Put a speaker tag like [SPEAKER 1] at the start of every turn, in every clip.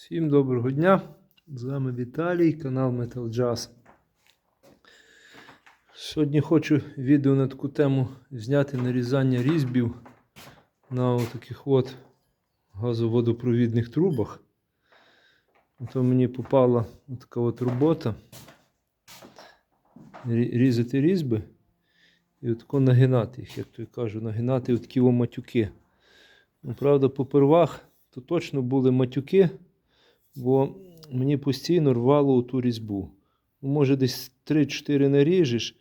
[SPEAKER 1] Всім доброго дня! З вами Віталій, канал Metal Jazz. Сьогодні хочу відео на таку тему зняти нарізання різьбів на таких от газоводопровідних трубах. То мені попала така от робота різати різьби і отако нагинати їх, як то я кажу, нагинати отакі о матюки. Ну, правда, попервах то точно були матюки, бо мені постійно рвало ту різьбу. Ну, може, десь 3-4 наріжеш,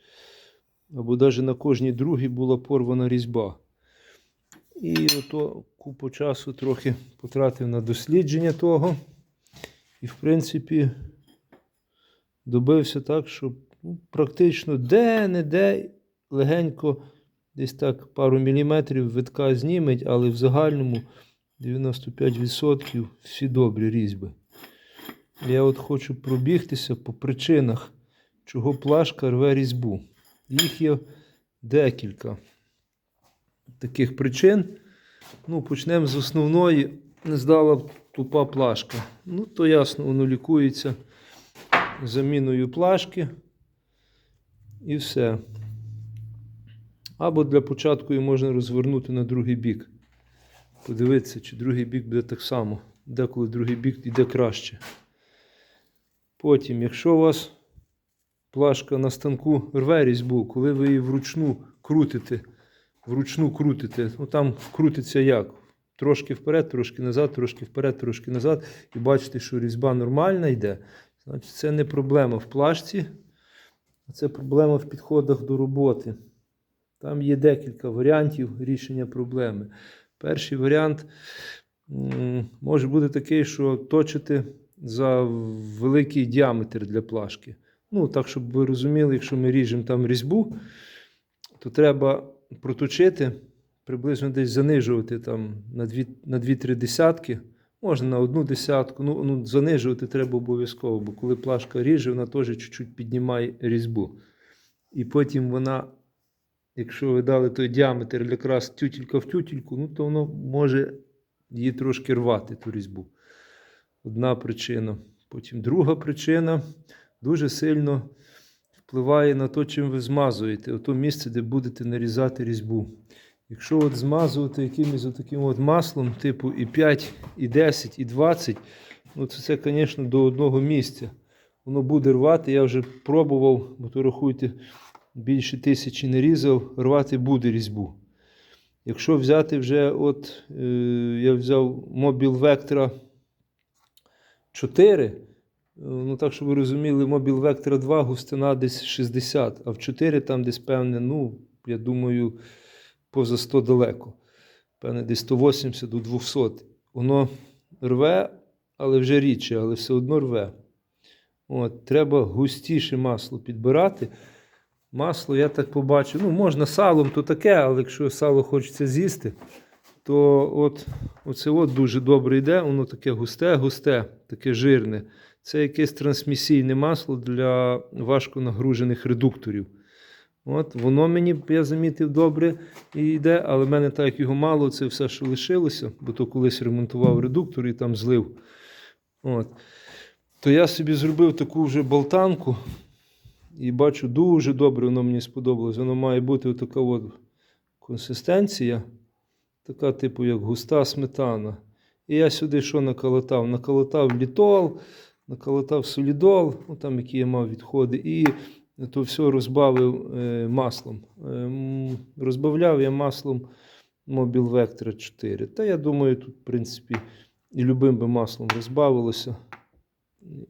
[SPEAKER 1] або навіть на кожній другій була порвана різьба. І ото купу часу трохи потратив на дослідження того. І, в принципі, добився так, що ну, практично де-не-де легенько, десь так пару міліметрів витка зніметь, але в загальному 95% всі добрі різьби. Я от хочу пробігтися по причинах, чого плашка рве різьбу. Їх є декілька таких причин. Ну, почнемо з основної. Не здала тупа плашка. Ну, то ясно, воно лікується заміною плашки. І все. Або для початку її можна розвернути на другий бік. Подивитися, чи другий бік буде так само. Деколи другий бік йде краще. Потім, якщо у вас плашка на станку рве різьбу, коли ви її вручну крутите, вручну крутите, ну там крутиться як? Трошки вперед, трошки назад, трошки вперед, трошки назад, і бачите, що різьба нормальна йде, значить це не проблема в плашці, а це проблема в підходах до роботи. Там є декілька варіантів рішення проблеми. Перший варіант може бути такий, що точити за великий діаметр для плашки. Ну, так, щоб ви розуміли, якщо ми ріжемо там різьбу, то треба проточити, приблизно десь занижувати там на 2 на 2-3 десятки, можна на одну десятку. Ну, ну, занижувати треба обов'язково, бо коли плашка ріже, вона теж чуть-чуть піднімає різьбу. І потім вона якщо ви дали той діаметр якраз тютілька в тютільку, ну то воно може її трошки рвати, ту різьбу. Одна причина. Потім друга причина дуже сильно впливає на те, чим ви змазуєте, ото місце, де будете нарізати різьбу. Якщо от змазувати якимось таким от маслом, типу і 5, і 10, і 20, ну це, це, звісно, до одного місця. Воно буде рвати. Я вже пробував, бо то рахуйте, більше тисячі не різав, рвати буде різьбу. Якщо взяти вже, от е, я взяв мобіл Vectra 4, е, ну так, щоб ви розуміли, мобіл Vectra 2 густина десь 60, а в 4 там десь певне, ну, я думаю, поза 100 далеко. Певне, десь 180 до 200. Воно рве, але вже рідше, але все одно рве. От, треба густіше масло підбирати. Масло, я так побачив. Ну, можна салом, то таке, але якщо сало хочеться з'їсти, то от, оце от дуже добре йде, воно таке густе, густе, таке жирне. Це якесь трансмісійне масло для важко нагружених редукторів. От, Воно мені, я замітив, добре і йде, але в мене так як його мало, це все, що лишилося, бо то колись ремонтував редуктор і там злив. От. То я собі зробив таку вже болтанку. І бачу, дуже добре воно мені сподобалось. Воно має бути така от консистенція, така, типу, як густа сметана. І я сюди що наколотав? Наколотав літол, наколотав солідол, ну, там, які я мав відходи, і то все розбавив е, маслом. Е, розбавляв я маслом Mobil Vectra 4. Та я думаю, тут, в принципі, і любим би маслом розбавилося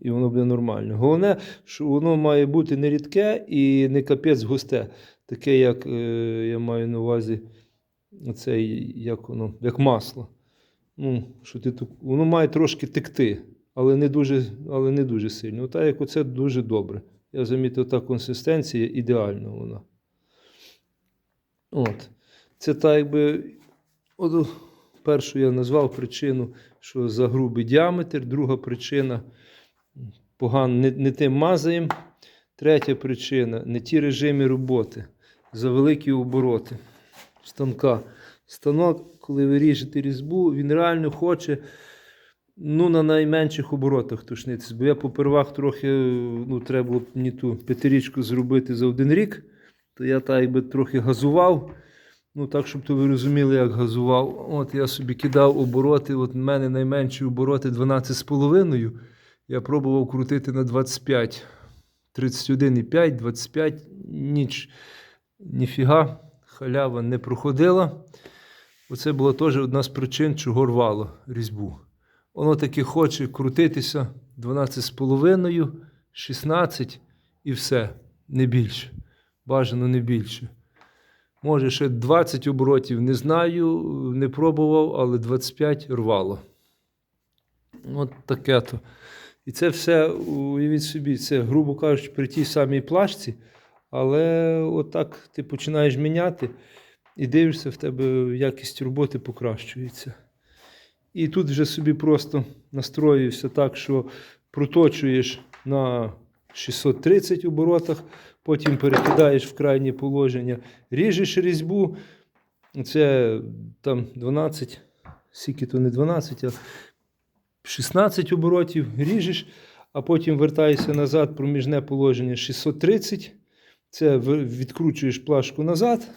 [SPEAKER 1] і воно буде нормально. Головне, що воно має бути не рідке і не капець густе. Таке, як е, я маю на увазі, оце, як воно, як масло. Ну, що ти воно має трошки текти, але не дуже, але не дуже сильно. Ота, як оце дуже добре. Я замітив, та консистенція ідеальна вона. От. Це так, якби. От, першу я назвав причину, що за грубий діаметр, друга причина погано не, не тим мазаємо. Третя причина не ті режими роботи, за великі обороти станка. Станок, коли ви ріжете різьбу, він реально хоче Ну, на найменших оборотах тушнитись. Бо я попервах трохи, ну, треба було мені ту п'ятирічку зробити за один рік, то я так якби трохи газував. Ну, так, щоб то ви розуміли, як газував. От я собі кидав обороти. От в мене найменші обороти 12,5. Я пробував крутити на 25. 31,5, 25. Ніч ніфіга, халява не проходила. Оце була теж одна з причин, чого рвало різьбу. Воно таки хоче крутитися 12,5, 16 і все, не більше. Бажано не більше. Може, ще 20 оборотів, не знаю, не пробував, але 25 рвало. От таке то. І це все, уявіть собі, це, грубо кажучи, при тій самій плашці, але отак ти починаєш міняти і дивишся, в тебе якість роботи покращується. І тут вже собі просто настроюєшся так, що проточуєш на 630 оборотах, потім перекидаєш в крайнє положення, ріжеш різьбу. Це там 12, скільки то не 12, а 16 оборотів ріжеш, а потім вертаєшся назад, проміжне положення 630. Це відкручуєш плашку назад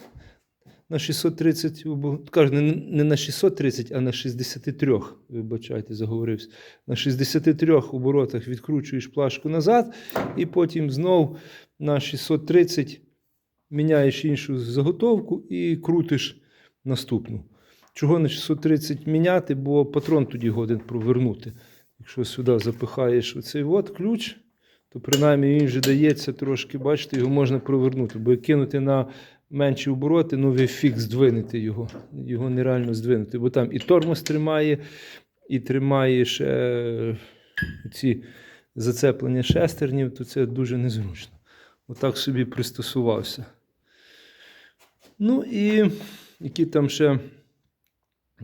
[SPEAKER 1] на 630, обо- кажу, не на 630, а на 63. Вибачайте, заговорився. На 63 оборотах відкручуєш плашку назад, і потім знов на 630 міняєш іншу заготовку і крутиш наступну. Чого на 630 міняти, бо патрон тоді годен провернути. Якщо сюди запихаєш оцей от ключ, то принаймні він вже дається трошки, бачите, його можна провернути. Бо кинути на менші обороти, ну ви фіг здвинете його. Його нереально здвинути. Бо там і тормоз тримає, і тримає ще е, ці зацеплення шестернів, то це дуже незручно. Отак собі пристосувався. Ну і які там ще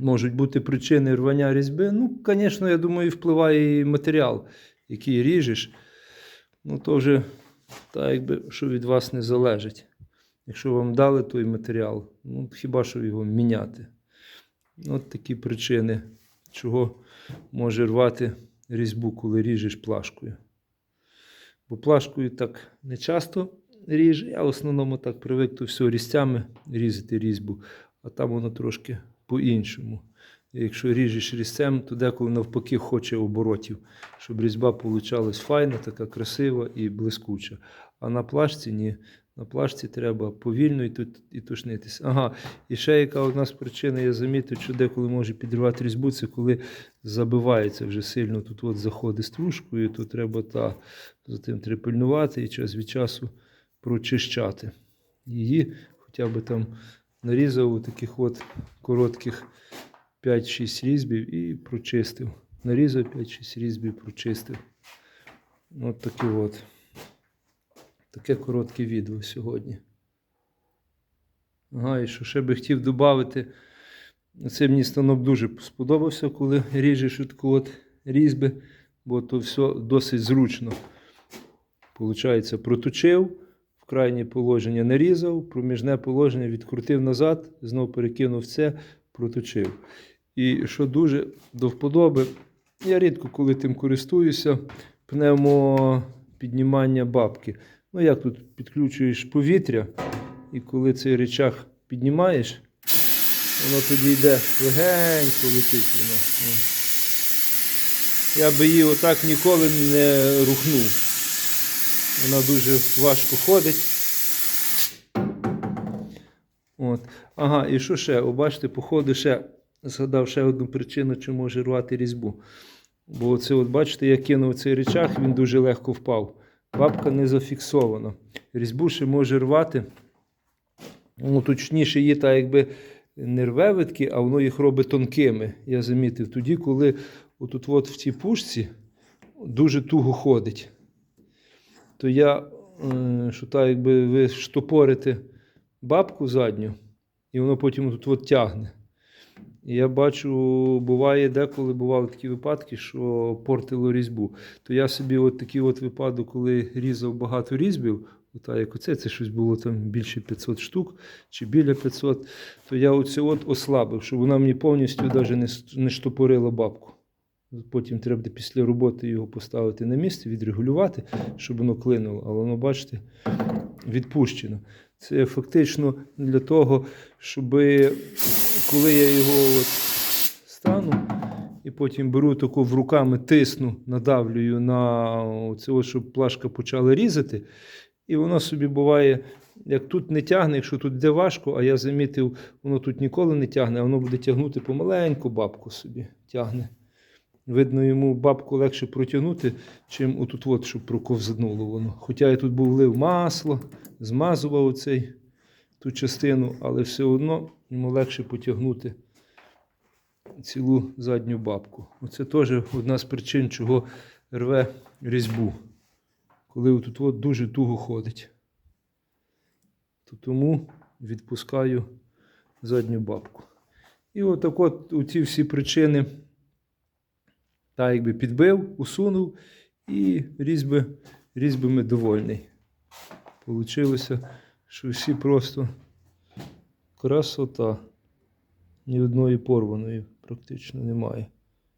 [SPEAKER 1] можуть бути причини рвання різьби. Ну, звісно, я думаю, впливає і матеріал, який ріжеш. Ну, то вже так, якби, що від вас не залежить. Якщо вам дали той матеріал, ну хіба що його міняти? От такі причини, чого може рвати різьбу, коли ріжеш плашкою. Бо плашкою так не часто ріж, я в основному так привик то все різцями різати різьбу, а там воно трошки по-іншому. Якщо ріжеш різцем, то деколи навпаки хоче оборотів, щоб різьба получалась файна, така красива і блискуча. А на плашці ні. На плашці треба повільно і тут і тушнитись. Ага, і ще яка одна з причин, я замітив, що деколи може підривати різьбу, це коли забивається вже сильно. Тут от заходить стружкою, то треба та тим треба і час від часу прочищати. Її хоча б там нарізав у таких от коротких 5-6 різьбів і прочистив. Нарізав 5-6 різьбів, прочистив. От таке от. Таке коротке відео сьогодні. Ага, і що ще би хотів додати. Це мені станок дуже сподобався, коли ріжеш таку от різьби, бо то все досить зручно. Получається, проточив, крайнє положення нарізав, проміжне положення відкрутив назад, знову перекинув це, проточив. І що дуже до вподоби, я рідко коли тим користуюся, пневмопіднімання бабки. Ну, як тут підключуєш повітря, і коли цей речах піднімаєш, воно тоді йде легенько летить воно. Я би її отак ніколи не рухнув. Вона дуже важко ходить. От. Ага, і що ще? О, бачите, походу ще згадав ще одну причину, чи може рвати різьбу. Бо це, от бачите, я кинув цей речах, він дуже легко впав. Бабка не зафіксована. Різьбу ще може рвати. Ну, точніше, її так якби не рве витки, а воно їх робить тонкими. Я замітив тоді, коли отут от в цій пушці дуже туго ходить. То я, е, що так, якби ви штопорите бабку задню, і воно потім тут от тягне. Я бачу, буває деколи бували такі випадки, що портило різьбу. То я собі от такий от випадок, коли різав багато різьбів, ота як оце, це щось було там більше 500 штук чи біля 500, то я оце от ослабив, щоб вона мені повністю навіть не штопорила бабку. Потім треба після роботи його поставити на місце, відрегулювати, щоб воно клинуло. Але воно, бачите, відпущено. Це фактично для того, щоб коли я його от стану і потім беру таку в руками, тисну, надавлюю на це, щоб плашка почала різати. І воно собі буває, як тут не тягне, якщо тут йде важко, а я замітив, воно тут ніколи не тягне, а воно буде тягнути помаленьку бабку собі тягне. Видно, йому бабку легше протягнути, чим отут, от, щоб проковзнуло воно. Хоча я тут був лив масло, змазував оцей, ту частину, але все одно йому легше потягнути цілу задню бабку. Оце теж одна з причин, чого рве різьбу. Коли отут от дуже туго ходить. То тому відпускаю задню бабку. І отак от у ці всі причини так якби підбив, усунув і різьби, різьбами довольний. Получилося, що всі просто красота. Ні одної порваної практично немає.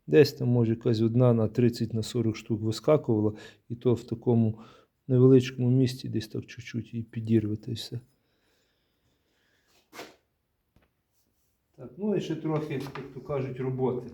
[SPEAKER 1] Десь там, може, якась одна на 30 на 40 штук вискакувала, і то в такому невеличкому місці десь так чуть-чуть її підірвати все. Так, ну і ще трохи, як то кажуть, роботи.